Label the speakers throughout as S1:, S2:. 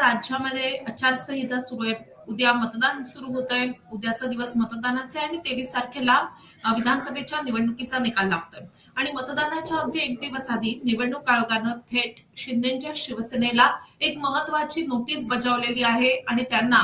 S1: राज्यामध्ये आचारसंहिता सुरू आहे. उद्या मतदान सुरू होत आहे उद्याचा दिवस मतदानाचा आहे आणि तेवीस तारखेला विधानसभेच्या निवडणुकीचा निकाल लागतोय. आणि मतदानाच्या अगदी एक दिवस आधी निवडणूक आयोगानं थेट शिंदेच्या शिवसेनेला एक महत्वाची नोटीस बजावलेली आहे आणि त्यांना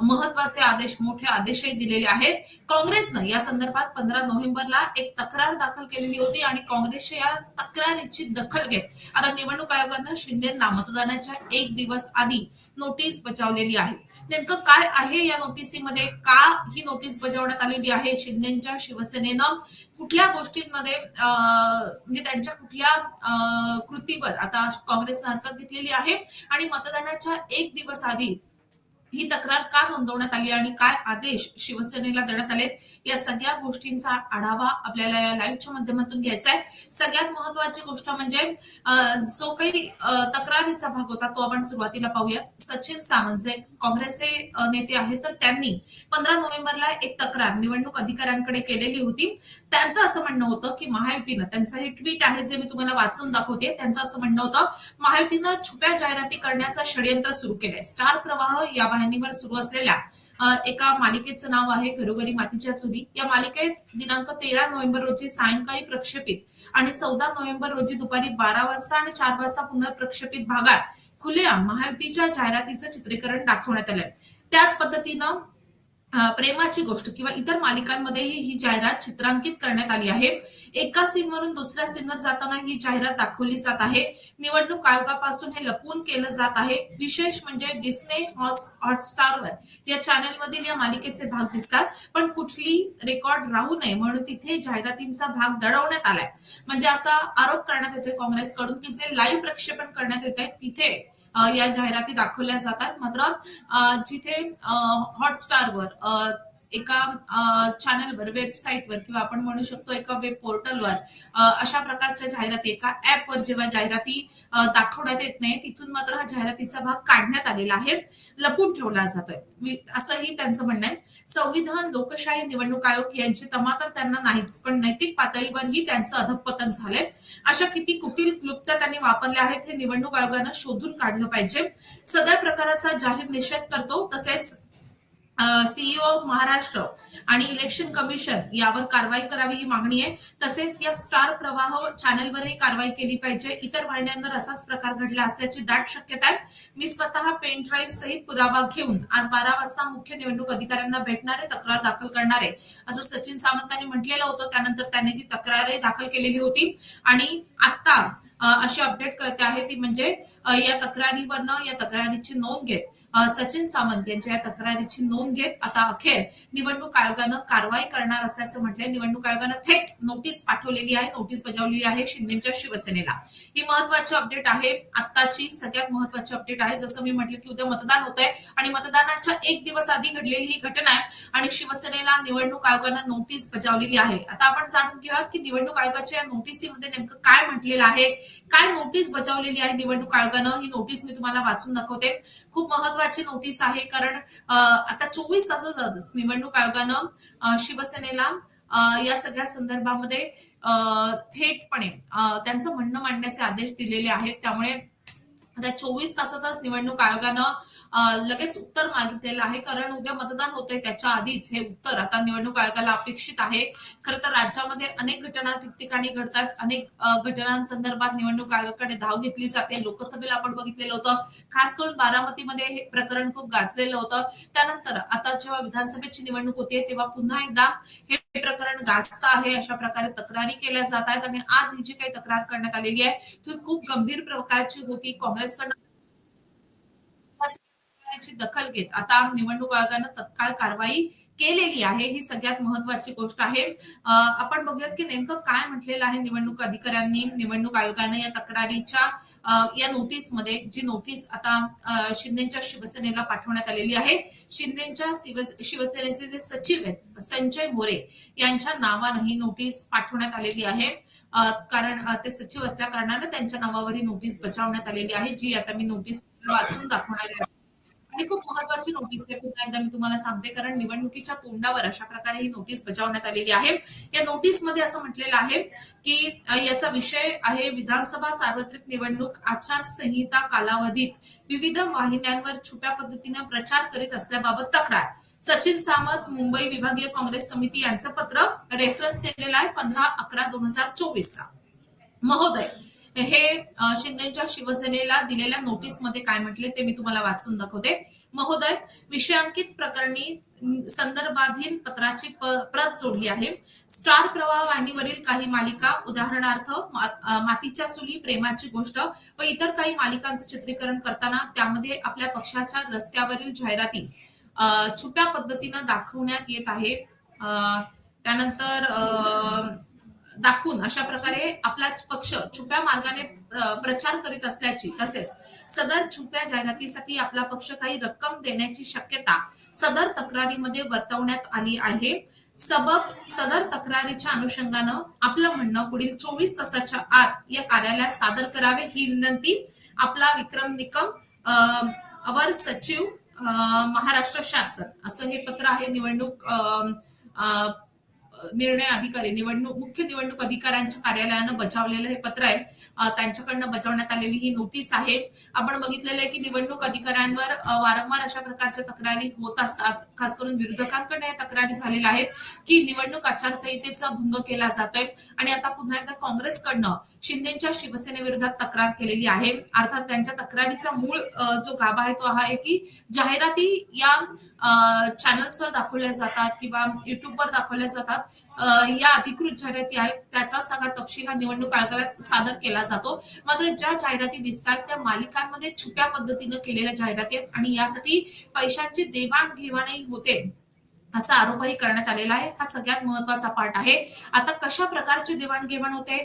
S1: महत्त्वाचे आदेश मोठे आदेशही दिलेले आहेत. काँग्रेसनं या संदर्भात पंधरा नोव्हेंबरला एक तक्रार दाखल केलेली होती आणि काँग्रेसच्या या तक्रारीची दखल घेत. आता निवडणूक आयोगानं शिंदेना मतदानाच्या एक दिवस आधी नोटीस बजावलेली आहे. नेमकं काय आहे या नोटीसीमध्ये? का ही नोटीस बजावण्यात आलेली आहे? शिंदेच्या शिवसेनेनं कुठल्या गोष्टींमध्ये म्हणजे त्यांच्या कुठल्या कृतीवर आता काँग्रेसनं हरकत घेतलेली आहे? आणि मतदानाच्या एक दिवस आधी ही तक्रार का नोंदवण्यात आली आणि काय आदेश शिवसेनेला देण्यात आले या सगळ्या गोष्टींचा आढावा आपल्याला या लाईव्हच्या माध्यमातून घ्यायचा आहे. सगळ्यात महत्वाची गोष्ट म्हणजे जो काही तक्रारीचा भाग होता तो आपण सुरुवातीला पाहूयात. सचिन सावंत जे काँग्रेसचे नेते आहेत तर त्यांनी पंधरा नोव्हेंबरला एक तक्रार निवडणूक अधिकाऱ्यांकडे केलेली होती. त्यांचं असं म्हणणं होतं की महायुतीनं त्यांचं हे ट्विट आहे जे मी तुम्हाला वाचून दाखवते त्यांचं असं म्हणणं होतं महायुतीनं छुप्या जाहिराती करण्याचं षडयंत्र सुरू केलंय. स्टार प्रवाह या वाहिनीवर सुरू असलेल्या एका मालिकेचं नाव आहे घरोघरी मातीच्या चुली. या मालिकेत दिनांक तेरा नोव्हेंबर रोजी सायंकाळी प्रक्षेपित आणि चौदा नोव्हेंबर रोजी दुपारी बारा वाजता आणि चार वाजता पुन्हा प्रक्षेपित भागात खुल्या महायुतीच्या जाहिरातीचं चित्रीकरण दाखवण्यात आलंय. त्याच पद्धतीनं प्रेमाची गोष्ट किंवा इतर मालिकांमध्येही ही जाहिरात चित्रांकित करण्यात आली आहे. एका सीनवरून दुसऱ्या सीनवर जाताना ही जाहिरात दाखवली जात आहे. निवडणूक आयोगापासून हे लपवून केलं जात आहे. विशेष म्हणजे डिस्ने हॉटस्टारवर या चॅनेलमधील या मालिकेचे भाग दिसतात. पण कुठली रेकॉर्ड राहू नये म्हणून तिथे जाहिरातींचा भाग दडवण्यात आलाय. म्हणजे असा आरोप करण्यात येतोय काँग्रेसकडून की जे लाईव्ह प्रक्षेपण करण्यात येत आहे तिथे या जाहिराती दाखवल्या जातात. मात्र जिथे हॉटस्टारवर एका चॅनलवर वेबसाईटवर किंवा आपण म्हणू शकतो एका वेब पोर्टलवर अशा प्रकारच्या जाहिराती एका ऍपवर जेव्हा जाहिराती दाखवण्यात येत नाही तिथून मात्र हा जाहिरातीचा भाग काढण्यात आलेला आहे लपून ठेवला जातोय. मी असंही त्यांचं म्हणणं आहे. संविधान लोकशाही निवडणूक आयोग यांची तमा तर त्यांना नाहीच पण नैतिक पातळीवरही त्यांचं अधपतन झालंय. अशा किती कुटील क्लुप्त त्यांनी वापरल्या आहेत हे निवडणूक आयोगानं शोधून काढलं पाहिजे. सदर प्रकाराचा जाहीर निषेध करतो तसेच सीईओ महाराष्ट्र आणि इलेक्शन कमिशन यावर कारवाई करावी ही मागणी आहे. तसेच या स्टार प्रवाह चॅनलवरही कारवाई केली पाहिजे. इतर वाहिन्यांवर असाच प्रकार घडला असल्याची दाट शक्यता आहे. मी स्वतः पेन ड्राईव्ह सहित पुरावा घेऊन आज बारा वाजता मुख्य निवडणूक अधिकाऱ्यांना भेटणारे तक्रार दाखल करणारे असं सचिन सावंतांनी म्हटलेलं होतं. त्यानंतर त्यांनी ती तक्रारही दाखल केलेली होती. आणि आता अशी अपडेट करते आहे ती म्हणजे या तक्रारीवरनं या तक्रारीची नोंद घेत सचिन सावंत यांच्या या तक्रारीची नोंद घेत आता अखेर निवडणूक आयोगानं कारवाई करणार असल्याचं म्हटलंय. निवडणूक आयोगानं थेट नोटीस पाठवलेली आहे नोटीस बजावलेली आहे शिंदेच्या शिवसेनेला. ही महत्वाची अपडेट आहे. आत्ताची सगळ्यात महत्वाची अपडेट आहे. जसं मी म्हटलं की उद्या मतदान होत आहे आणि मतदानाच्या एक दिवस आधी घडलेली ही घटना आहे आणि शिवसेनेला निवडणूक आयोगानं नोटीस बजावलेली आहे. आता आपण जाणून घेऊया की निवडणूक आयोगाच्या या नोटीसीमध्ये नेमकं काय म्हटलेलं आहे काय नोटीस बजावलेली आहे निवडणूक आयोगानं? ही नोटीस मी तुम्हाला वाचून दाखवते. खूप महत्वाची नोटीस आहे. कारण आता चोवीस तासातच निवडणूक आयोगानं शिवसेनेला या सगळ्या संदर्भामध्ये थेटपणे त्यांचं म्हणणं मांडण्याचे आदेश दिलेले आहेत. त्यामुळे आता चोवीस तासातच निवडणूक आयोगानं लगेच उत्तर मागितलेलं आहे. कारण उद्या मतदान होतंय त्याच्या आधीच हे उत्तर आता निवडणूक आयोगाला अपेक्षित आहे. खरं तर राज्यामध्ये अनेक घटना ठिकठिकाणी घडतात. अनेक घटनांसंदर्भात निवडणूक आयोगाकडे धाव घेतली जाते. लोकसभेला आपण बघितलेलं होतं. खास करून बारामतीमध्ये हे प्रकरण खूप गाजलेलं होतं. त्यानंतर आता जेव्हा विधानसभेची निवडणूक होते तेव्हा पुन्हा एकदा हे प्रकरण गाजत आहे अशा प्रकारे तक्रारी केल्या जात आहेत. आणि आज ही जी काही तक्रार करण्यात आलेली आहे ती खूप गंभीर प्रकारची होती. काँग्रेसकडनं तक्रारीची दखल घेत. आता निवडणूक आयोगानं तत्काळ कारवाई केलेली आहे. ही सगळ्यात महत्वाची गोष्ट आहे. आपण बघूयात की नेमकं काय म्हटलेलं आहे निवडणूक अधिकाऱ्यांनी. निवडणूक आयोगानं या तक्रारीच्या या नोटीसमध्ये जी नोटीस आता शिंदेच्या शिवसेनेला पाठवण्यात आलेली आहे. शिंदेच्या शिव- शिवसेनेचे जे सचिव आहेत संजय मोरे यांच्या नावानं ही नोटीस पाठवण्यात आलेली आहे. कारण ते सचिव असल्या कारणानं त्यांच्या नावावर ही नोटीस बजावण्यात आलेली आहे. जी आता मी नोटीस वाचून दाखवणार आहे. आणि खूप महत्वाची नोटीस आहे. पुन्हा एकदा मी तुम्हाला सांगते कारण निवडणुकीच्या तोंडावर अशा प्रकारे ही नोटीस बजावण्यात आलेली आहे. या नोटीसमध्ये असं म्हटलेलं आहे की याचा विषय आहे विधानसभा सार्वत्रिक निवडणूक आचारसंहिता कालावधीत विविध वाहिन्यांवर छुप्या पद्धतीने प्रचार करीत असल्याबाबत तक्रार. सचिन सामंत मुंबई विभागीय काँग्रेस समिती यांचं पत्र रेफरन्स केलेलं आहे पंधरा अकरा दोन हजार चोवीसचा. महोदय हे शिंदेच्या शिवसेनेला दिलेल्या नोटीसमध्ये काय म्हटले ते मी तुम्हाला वाचून दाखवते. महोदय विषयांकित प्रकरणी संदर्भाधीन पत्राची प्रत जोडली आहे. स्टार प्रवाह वाहिनीवरील काही मालिका उदाहरणार्थ मा- मातीच्या चुली प्रेमाची गोष्ट व इतर काही मालिकांचं चित्रीकरण करताना त्यामध्ये आपल्या पक्षाच्या रस्त्यावरील जाहिराती छुप्या पद्धतीनं दाखवण्यात येत आहे. त्यानंतर अ, दाखवून अशा प्रकारे आपला पक्ष छुप्या मार्गाने प्रचार करीत असल्याची तसेच सदर छुप्या जाहिरातीसाठी आपला पक्ष काही रक्कम देण्याची शक्यता सदर तक्रारीमध्ये वर्तवण्यात आली आहे. सबब सदर तक्रारीच्या अनुषंगानं आपलं म्हणणं पुढील चोवीस तासाच्या आत या कार्यालयात सादर करावे ही विनंती आपला विक्रम निकम अवर सचिव महाराष्ट्र शासन असं हे पत्र आहे. निवडणूक निर्णय अधिकारी निवडणूक मुख्य निवडणूक अधिकाऱ्यांच्या कार्यालयानं बजावलेलं हे पत्र आहे. त्यांच्याकडनं बजावण्यात आलेली ही नोटीस आहे. आपण बघितलेलं आहे की निवडणूक अधिकाऱ्यांवर वारंवार अशा प्रकारच्या तक्रारी होत असतात. खास करून विरोधकांकडे या तक्रारी झालेल्या आहेत की निवडणूक आचारसंहितेचा भंग केला जातोय. आणि आता पुन्हा एकदा काँग्रेसकडनं शिंदेच्या शिवसेनेविरोधात तक्रार केलेली आहे. अर्थात त्यांच्या तक्रारीचा मूळ जो गाभा आहे तो हा आहे की जाहिराती या चॅनल्सवर दाखवल्या जातात किंवा युट्यूबवर दाखवल्या जातात. या अधिकृत जाहिराती आहेत. त्याचा सगळा तपशील हा निवडणूक आयोगाला सादर केला जातो. मात्र ज्या जाहिराती दिसतात त्या मालिकांमध्ये छुप्या पद्धतीनं केलेल्या जाहिराती आहेत आणि यासाठी पैशांची देवाणघेवाणही होते. असा आरोपही करण्यात आलेला आहे. हा सगळ्यात महत्त्वाचा पार्ट आहे. आता कशा प्रकारची देवाणघेवाण होते?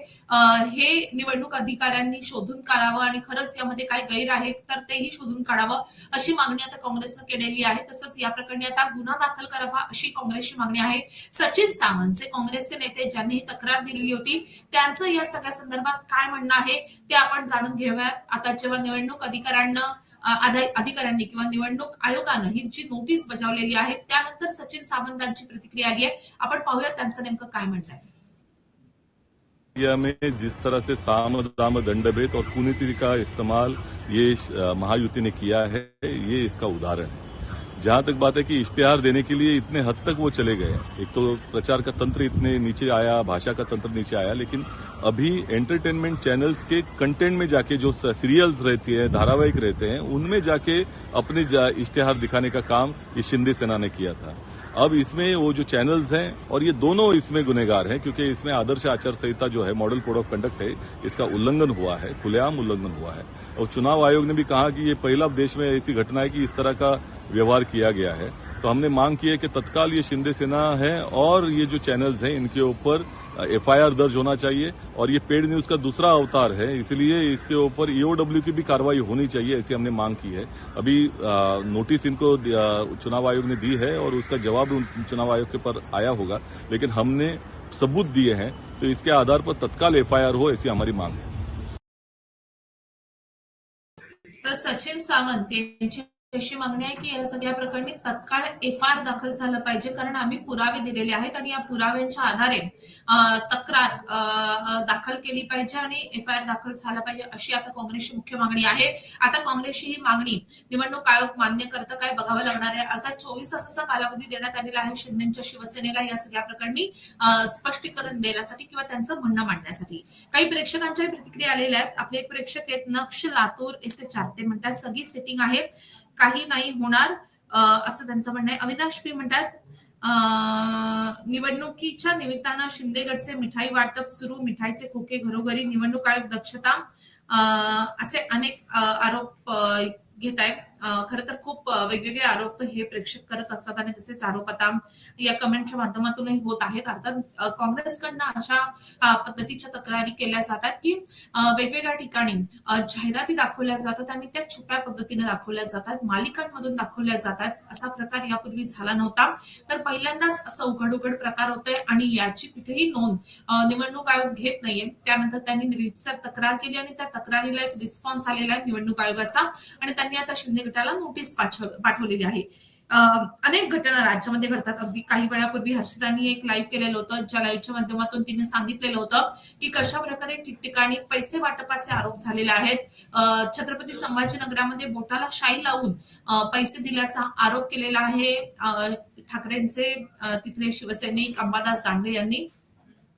S1: हे निवडणूक अधिकाऱ्यांनी शोधून काढावं आणि खरंच यामध्ये काय गैर आहेत तर तेही शोधून काढावं अशी मागणी आता काँग्रेसनं केलेली आहे. तसंच या प्रकरणी आता गुन्हा दाखल करावा अशी काँग्रेसची मागणी आहे. सचिन सावंत जे काँग्रेसचे नेते ज्यांनी ही तक्रार दिलेली होती त्यांचं या सगळ्या संदर्भात काय म्हणणं आहे ते आपण जाणून घेऊयात. आता जेव्हा निवडणूक अधिकाऱ्यांना अधिकाऱ्यांनी किंवा निवडणूक आयोगानं ही जी नोटीस बजावलेली आहे त्यानंतर सचिन सावंतांची प्रतिक्रिया आली आहे. आपण पाहूया त्यांचं नेमकं काय म्हणणं आहे.
S2: में जिस तरह से साम दाम दंडभेद और कुनीति का इस्तेमाल ये महायुति ने किया है ये इसका उदाहरण है। जहाँ तक बात है कि इश्तेहार देने के लिए इतने हद तक वो चले गए एक तो प्रचार का तंत्र इतने नीचे आया, भाषा का तंत्र नीचे आया, लेकिन अभी एंटरटेनमेंट चैनल्स के कंटेंट में जाके जो सीरियल्स रहती है, धारावाहिक रहते हैं, उनमें जाके अपने जा- इश्तेहार दिखाने का काम इस शिंदे सेना ने किया था। अब इसमें वो जो चैनल्स हैं, और ये दोनों इसमें गुनेगार हैं, क्योंकि इसमें आदर्श आचार संहिता जो है मॉडल कोड ऑफ़ कंडक्ट है, इसका उल्लंघन हुआ है, खुलेआम उल्लंघन हुआ है। और चुनाव आयोग ने भी कहा कि ये पहला देश में ऐसी घटना है कि इस तरह का व्यवहार किया गया है। तो हमने मांग की है कि तत्काल ये शिंदे सेना है, और ये जो चैनल्स हैं, इनके ऊपर एफआईआर दर्ज होना चाहिए और ये पेड न्यूज़ का दूसरा अवतार है इसलिए इसके ऊपर ईओडब्ल्यू की भी कार्रवाई होनी चाहिए ऐसी हमने मांग की है। अभी अ, नोटिस इनको चुनाव आयोग ने दी है और उसका जवाब चुनाव आयोग के पर आया होगा लेकिन हमने सबूत दिए हैं तो इसके आधार पर तत्काल एफआईआर हो ऐसी हमारी मांग है।
S1: तर सचिन सावंत अशी मागणी आहे की या सगळ्या प्रकरणी तत्काळ एफ आर दाखल झालं पाहिजे कारण आम्ही पुरावे दिलेले आहेत आणि या पुराव्यांच्या आधारे तक्रार दाखल केली पाहिजे आणि एफ आय आर दाखल झाला पाहिजे अशी आता काँग्रेसची मुख्य मागणी आहे. आता काँग्रेसची ही मागणी निवडणूक आयोग मान्य करतं काय बघावं लागणार आहे? अर्थात चोवीस तासाचा कालावधी देण्यात आलेला आहे शिंदेच्या शिवसेनेला या सगळ्या प्रकरणी स्पष्टीकरण देण्यासाठी किंवा त्यांचं म्हणणं मांडण्यासाठी. काही प्रेक्षकांच्या प्रतिक्रिया आलेल्या आहेत. आपले एक प्रेक्षक आहेत Naksh Latur S H R ते म्हणतात सगळी सेटिंग आहे. काही नाही होणार असं त्यांचं म्हणणं आहे. अविनाश पी म्हणतात निवडणुकीच्या निमित्तानं शिंदे गटचे मिठाई वाटप सुरू मिठाईचे खोके घरोघरी निवडणूक आयोग दक्षता असे अनेक आरोप घेत आहेत खरं तर खूप वेगवेगळे आरोप हे प्रेक्षक करत असतात आणि तसेच आरोप आता या कमेंटच्या माध्यमातूनही होत आहेत. अर्थात काँग्रेसकडनं अशा पद्धतीच्या तक्रारी केल्या जातात की वेगवेगळ्या ठिकाणी जाहिराती दाखवल्या जातात आणि त्या छुप्या पद्धतीने दाखवल्या जातात मालिकांमधून दाखवल्या जातात असा प्रकार यापूर्वी झाला नव्हता. तर पहिल्यांदाच असं उघड उघड प्रकार होतोय आणि याची कुठेही नोंद निवडणूक आयोग घेत नाहीये. त्यानंतर त्यांनी रितसर तक्रार केली आणि त्या तक्रारीला एक रिस्पॉन्स आलेला आहे निवडणूक आयोगाचा आणि त्यांनी आता शिंदे गटाला नोटीस पाठवलेली आहे. अनेक घटना राज्यामध्ये घडतात. अगदी काही वेळापूर्वी हर्षितांनी एक लाईव्ह केलेलं होतं ज्या लाईव्हच्या माध्यमातून तिने सांगितलेलं होतं की कशा प्रकारे ठिकठिकाणी पैसे वाटपाचे आरोप झालेले आहेत. छत्रपती संभाजीनगरामध्ये बोटाला शाई लावून पैसे दिल्याचा आरोप केलेला आहे. ठाकरेंचे तिथले शिवसैनिक अंबादास दानवे यांनी.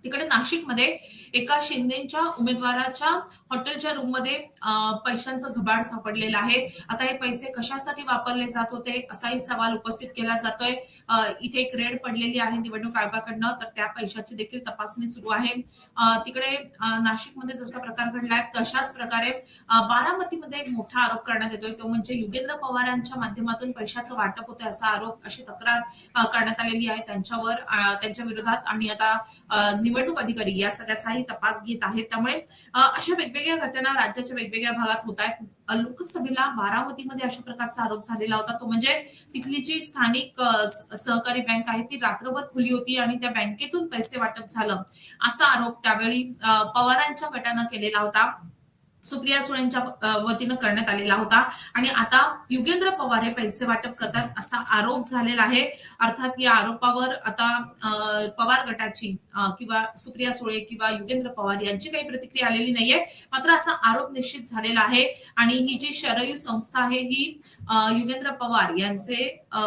S1: तिकडे नाशिकमध्ये एका शिंदेच्या उमेदवाराच्या हॉटेलच्या रूममध्ये मध्ये पैशांचं घबाड सापडलेलं आहे. आता हे पैसे कशासाठी वापरले जात होते असाही सवाल उपस्थित केला जातोय. इथे एक रेड पडलेली आहे निवडणूक आयोगाकडनं तर त्या पैशाची देखील तपासणी सुरू आहे. तिकडे नाशिकमध्ये जसा प्रकार घडलाय तशाच प्रकारे बारामतीमध्ये एक मोठा आरोप करण्यात येतोय. तो म्हणजे युगेंद्र पवारांच्या माध्यमातून पैशाचं वाटप होतं असा आरोप अशी तक्रार करण्यात आलेली आहे त्यांच्यावर त्यांच्या विरोधात. आणि आता निवडणूक अधिकारी या सगळ्याचाही तपास घेत आहेत त्यामुळे अशा वेगवेगळ्या घटना राज्याच्या वेगवेगळ्या भागात होत आहेत. लोकसभेला बारामतीमध्ये अशा प्रकारचा आरोप झालेला होता. तो म्हणजे तिथली जी स्थानिक सहकारी बँक आहे ती रात्रभर खुली होती आणि त्या बँकेतून पैसे वाटप झालं. असा आरोप त्यावेळी पवारांच्या गटानं केलेला होता. सुप्रिया सुळेंच्या वतीनं करण्यात आलेला होता. आणि आता युगेंद्र पवार हे पैसे वाटप करतात असा आरोप झालेला आहे. अर्थात या आरोपावर आता पवार गटाची किंवा सुप्रिया सुळे किंवा युगेंद्र पवार यांची काही प्रतिक्रिया आलेली नाहीये. मात्र असा आरोप निश्चित झालेला आहे. आणि ही जी शरयू संस्था आहे ही युगेंद्र पवार यांचे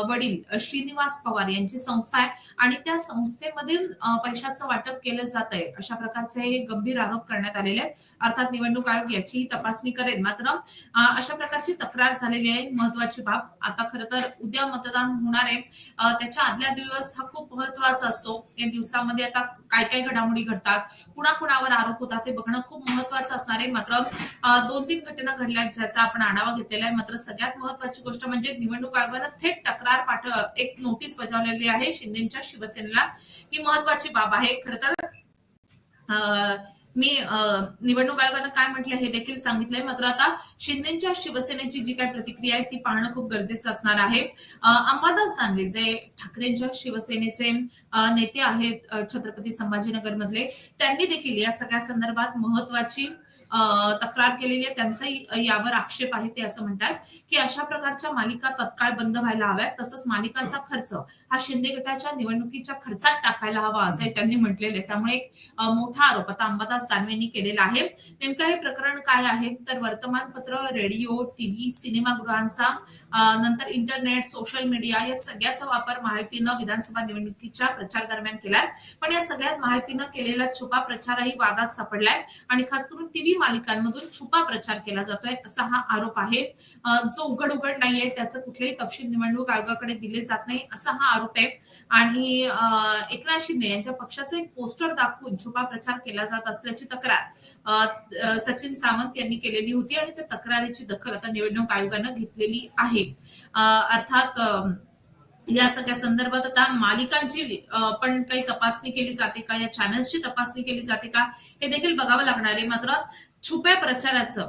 S1: वडील श्रीनिवास पवार यांची संस्था आहे. आणि त्या संस्थेमधील पैशाचं वाटप केलं जात आहे अशा प्रकारचे हे गंभीर आरोप करण्यात आलेले आहेत. अर्थात निवडणूक आयोग याची तपासणी करेल. मात्र अशा प्रकारची तक्रार झालेली आहे. महत्वाची बाब आता खरं तर उद्या मतदान होणार आहे. त्याच्या आदल्या दिवस हा खूप महत्त्वाचा असतो. या दिवसामध्ये आता काय काय घडामोडी घडतात कुणाकुणावर आरोप होतात हे बघणं खूप महत्वाचं असणार आहे. मात्र दोन तीन घटना घडल्या ज्याचा आपण आढावा घेतलेला आहे. मात्र सगळ्यात महत्वाचं गोष्ट म्हणजे निवडणूक आयोगानं थेट तक्रार पाठव एक नोटीस बजावलेली आहे शिंदेच्या शिवसेनेला ही महत्वाची बाब आहे. खर तर अं, मी अं, निवडणूक आयोगानं काय म्हटलं हे देखील सांगितलंय. मात्र आता शिंदेच्या शिवसेनेची जी काय प्रतिक्रिया आहे ती पाहणं खूप गरजेचं असणार आहे. अंबादास दानवे जे ठाकरेंच्या शिवसेनेचे नेते आहेत छत्रपती संभाजीनगर मधले त्यांनी देखील या सगळ्या संदर्भात महत्वाची तक्रार केलेली आहे. त्यांचाही यावर आक्षेप आहे ते असं म्हणतात की अशा प्रकारच्या मालिका तत्काळ बंद व्हायला हव्यात. तसंच मालिकांचा खर्च हा शिंदे गटाच्या निवडणुकीच्या खर्चात टाकायला हवा असं त्यांनी म्हटलेलं आहे. त्यामुळे एक मोठा आरोप आता अंबादास दानवेंनी केलेला आहे. नेमकं हे प्रकरण काय आहे? तर वर्तमानपत्र रेडिओ टीव्ही सिनेमागृहांचा नंतर इंटरनेट सोशल मीडिया या सगळ्याचा वापर महायुतीनं विधानसभा निवडणुकीच्या प्रचार दरम्यान केलाय. पण या सगळ्यात महायुतीनं केलेला छुपा प्रचारही वादात सापडलाय आणि खास करून टीव्ही मालिकांमधून छुपा प्रचार केला जातोय असा हा आरोप आहे. जो उघड उघड नाहीये त्याचं कुठलेही तपशील निवडणूक आयोगाकडे दिले जात नाही असा हा आरोप आहे. आणि एकनाथ शिंदे यांच्या पक्षाचं एक पोस्टर दाखवून छुपा प्रचार केला जात असल्याची तक्रार सचिन सावंत यांनी केलेली होती आणि त्या तक्रारीची दखल आता निवडणूक आयोगानं घेतलेली आहे. अं, अर्थात या सगळ्या संदर्भात आता मालिकांची पण काही तपासणी केली जाते का? या चॅनल्सची तपासणी केली जाते का? हे देखील बघावं लागणार आहे. मात्र छुप्या प्रचाराचं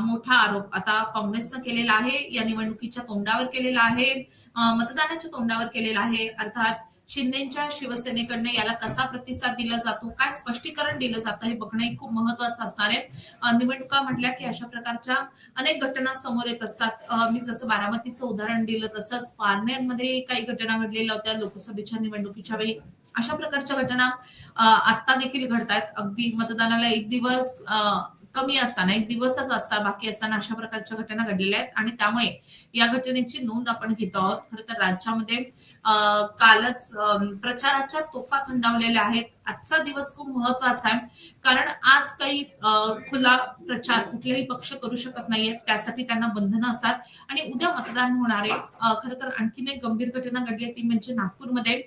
S1: मोठा आरोप आता काँग्रेसनं केलेला आहे. या निवडणुकीच्या तोंडावर केलेला आहे. मतदानाच्या तोंडावर केलेला आहे. अर्थात शिंदेच्या शिवसेनेकडनं याला कसा प्रतिसाद दिला जातो काय स्पष्टीकरण दिलं जातं हे बघणं हे खूप महत्वाचं असणार आहे. निवडणुका म्हटल्या की अशा प्रकारच्या अनेक घटना समोर येत असतात. मी जसं बारामतीचं उदाहरण दिलं तसंच पारनेरमध्ये काही घटना घडलेल्या होत्या लोकसभेच्या निवडणुकीच्या वेळी. अशा प्रकारच्या घटना आता देखील घडतायत. अगदी मतदानाला एक दिवस कमी असताना एक दिवसच असता बाकी असताना अशा प्रकारच्या घटना घडलेल्या आहेत. आणि त्यामुळे या घटनेची नोंद आपण घेतो आहोत. खरं तर राज्यामध्ये कालच प्रचाराच्या तोफा थंडावलेल्या आहेत. आजचा दिवस खूप महत्त्वाचा आहे. कारण आज काही खुला प्रचार कुठलेही पक्ष करू शकत नाहीयेत त्यासाठी त्यांना बंधनं असतात. आणि उद्या मतदान होणार आहे. खर खरं तर आणखीन एक गंभीर घटना घडली आहे. ती म्हणजे नागपूरमध्ये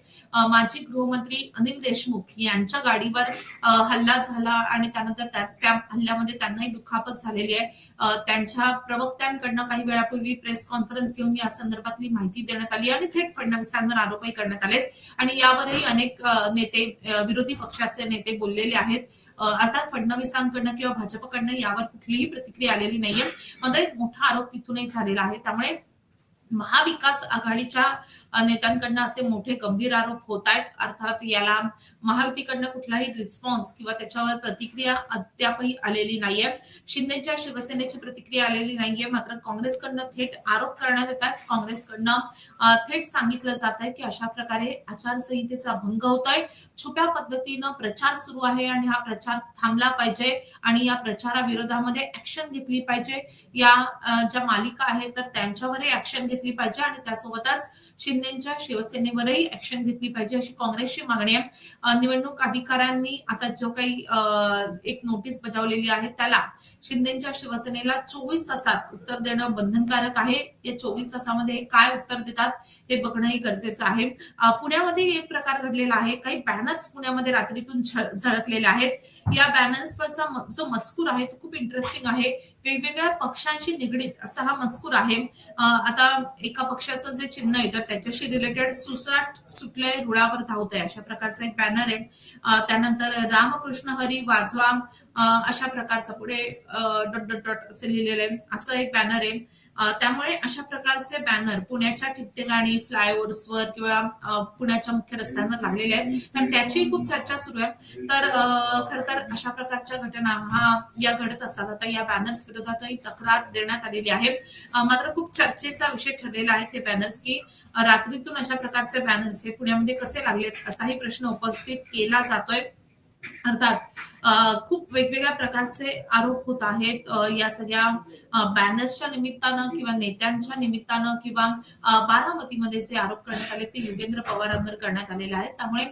S1: माजी गृहमंत्री अनिल देशमुख यांच्या गाडीवर हल्ला झाला आणि त्यानंतर त्या हल्ल्यामध्ये त्यांनाही दुखापत झालेली आहे. त्यांच्या प्रवक्त्यांकडनं काही वेळापूर्वी प्रेस कॉन्फरन्स घेऊन या संदर्भातली माहिती देण्यात आली आणि थेट फडणवीसांवर आरोपही करण्यात आले आणि यावरही अनेक नेते विरोध विरोधी पक्षाचे नेते बोललेले आहेत. अर्थात फडणवीसांकडनं किंवा भाजपकडनं यावर कुठलीही प्रतिक्रिया आलेली नाहीये. मात्र एक मोठा आरोप तिथूनही झालेला आहे. त्यामुळे महाविकास आघाडीच्या नेत्यांकडनं असे मोठे गंभीर आरोप होत आहेत अर्थात याला महायुतीकडनं कुठलाही रिस्पॉन्स किंवा त्याच्यावर प्रतिक्रिया अद्यापही आलेली नाहीये. शिंदेच्या शिवसेनेची प्रतिक्रिया आलेली नाहीये. मात्र काँग्रेसकडनं थेट आरोप करण्यात येत आहेत काँग्रेसकडनं थेट सांगितलं जात आहे की अशा प्रकारे आचारसंहितेचा भंग होतोय. छुप्या पद्धतीनं प्रचार सुरू आहे आणि हा प्रचार थांबला पाहिजे आणि या प्रचाराविरोधामध्ये ऍक्शन घेतली पाहिजे. या ज्या मालिका आहेत तर त्यांच्यावरही ऍक्शन घेतली पाहिजे आणि त्यासोबतच शिंदेच्या शिवसेनेवरही ऍक्शन घेतली पाहिजे अशी काँग्रेसची मागणी आहे. निवडणूक अधिकाऱ्यांनी आता जो काही एक नोटीस बजावलेली आहे त्याला शिंदेच्या शिवसेनेला चोवीस तासात उत्तर देणं बंधनकारक आहे. या चोवीस तासामध्ये काय उत्तर देतात हे बघणंही गरजेचं आहे. पुण्यामध्ये एक प्रकार घडलेला आहे. काही बॅनर्स पुण्यामध्ये रात्रीतून झळ- झळकलेले आहेत. या बॅनर्सवरचा जो मजकूर आहे तो खूप इंटरेस्टिंग आहे. वेगवेगळ्या पक्षांशी निगडीत असा हा मजकूर आहे. आता एका पक्षाचं जे चिन्ह आहे तर त्याच्याशी रिलेटेड सुसाट सुटले रुळावर धावतंय. अशा प्रकारचा एक बॅनर आहे. त्यानंतर रामकृष्ण हरी वाजवा अशा प्रकारचा पुढे डॉट डॉट डॉट असे लिहिलेलं आहे. असं एक बॅनर आहे. त्यामुळे अशा प्रकारचे बॅनर पुण्याच्या ठिकठिकाणी फ्लायओव्हर्सवर किंवा पुण्याच्या मुख्य रस्त्यांवर लागलेले आहेत. तर त्याचीही खूप चर्चा सुरू आहे. तर खर तर अशा प्रकारच्या घटना हा या घडत असतात आता या बॅनर्स विरोधातही तक्रार देण्यात आलेली आहे. मात्र खूप चर्चेचा विषय ठरलेला आहे ते बॅनर्स की रात्रीतून अशा प्रकारचे बॅनर्स हे पुण्यामध्ये कसे लागलेत असाही प्रश्न उपस्थित केला जातोय. अर्थात खूप वेगवेगळ्या प्रकारचे आरोप होत आहेत. या सगळ्या बॅनर्सच्या निमित्तानं किंवा नेत्यांच्या निमित्तानं किंवा बारामतीमध्ये जे आरोप करण्यात आले ते युगेंद्र पवारांवर करण्यात आलेले आहेत. त्यामुळे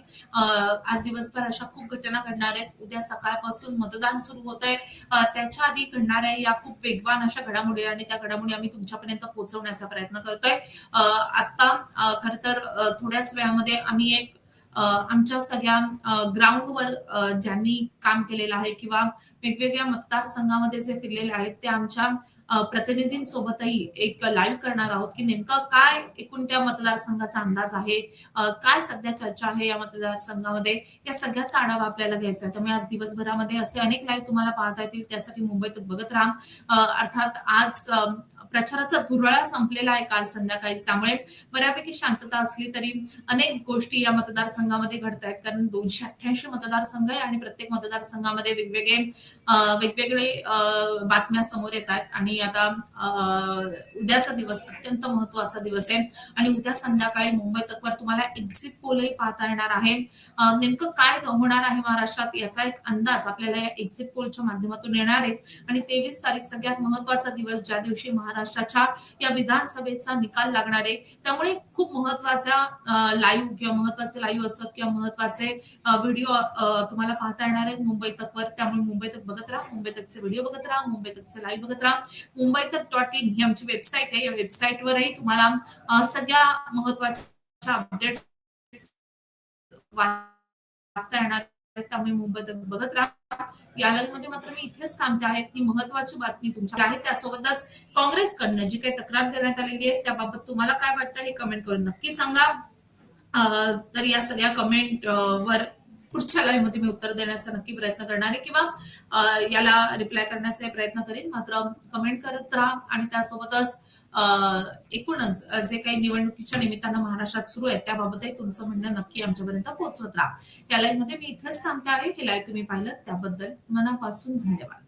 S1: आज दिवसभर अशा खूप घटना घडणार आहेत. उद्या सकाळपासून मतदान सुरू होत आहे त्याच्या आधी घडणाऱ्या या खूप वेगवान अशा घडामोडी आणि त्या घडामोडी आम्ही तुमच्यापर्यंत पोहोचवण्याचा प्रयत्न करतोय. आता खर तर थोड्याच वेळामध्ये आम्ही एक आमच्या सगळ्या ग्राउंडवर ज्यांनी काम केलेलं आहे किंवा वेगवेगळ्या मतदारसंघामध्ये जे फिरलेले आहेत ते आमच्या प्रतिनिधींसोबतही एक लाईव्ह करणार आहोत की नेमकं काय एकूण त्या मतदारसंघाचा अंदाज आहे काय सध्या चर्चा आहे या मतदारसंघामध्ये या सगळ्याचा आढावा आपल्याला घ्यायचा आहे. त्यामुळे आज दिवसभरामध्ये असे अनेक लाईव्ह तुम्हाला पाहता येतील त्यासाठी मुंबईत बघत राहा. अर्थात आज प्रचाराचा धुरळा संपलेला आहे काल संध्याकाळीच. त्यामुळे बऱ्यापैकी शांतता असली तरी अनेक गोष्टी या मतदारसंघामध्ये घडत आहेत कारण दोनशे अठ्ठ्याऐंशी मतदारसंघ आहे आणि प्रत्येक मतदारसंघामध्ये वेगवेगळे वेगवेगळे बातम्या समोर येत आहेत आणि आता उद्याचा दिवस अत्यंत महत्त्वाचा दिवस आहे. आणि उद्या संध्याकाळी मुंबई तकवर तुम्हाला एक्झिट पोलही पाहता येणार आहे. नेमकं काय होणार आहे महाराष्ट्रात याचा एक अंदाज आपल्याला या एक्झिट पोलच्या माध्यमातून येणार आहे. आणि तेवीस तारीख सगळ्यात महत्त्वाचा दिवस ज्या दिवशी महाराष्ट्राच्या या विधानसभेचा निकाल लागणार. आहे त्यामुळे खूप महत्त्वाचा लाईव्ह किंवा महत्त्वाचे लाईव्ह असत किंवा महत्त्वाचे व्हिडिओ तुम्हाला पाहता येणार आहेत मुंबई तकवर. त्यामुळे मुंबई तक बघत राहा मुंबई तकचे व्हिडिओ बघत राहा मुंबई तकचे लाईव्ह बघत राहा. मुंबई तक डॉट इन ही आमची वेबसाईट आहे. या वेबसाईटवरही तुम्हाला सगळ्या महत्त्वाच्या अपडेट्स वाचता येणार त्यामुळे मुंबई बघत राहा. या लाईव्हमध्ये मात्र मी इथेच सांगते आहे. की महत्वाची बातमी तुमची आहे. त्यासोबतच काँग्रेसकडनं जी काही तक्रार देण्यात आलेली आहे त्याबाबत तुम्हाला काय वाटतं हे कमेंट करून नक्की सांगा. तर या सगळ्या कमेंट वर पुढच्या लाईव्हमध्ये मी उत्तर देण्याचा नक्की प्रयत्न करणार आहे. किंवा याला रिप्लाय करण्याचा प्रयत्न करेन. मात्र कमेंट करत राहा. आणि त्यासोबतच एकूणच जे काही निवडणुकीच्या निमित्तानं महाराष्ट्रात सुरू आहे त्याबाबतही तुमचं म्हणणं नक्की आमच्यापर्यंत पोहोचवत राहा. या लाईव्हमध्ये मी इथंच थांबते आहे. हे लाईव्ह तुम्ही पाहिलं त्याबद्दल मनापासून धन्यवाद.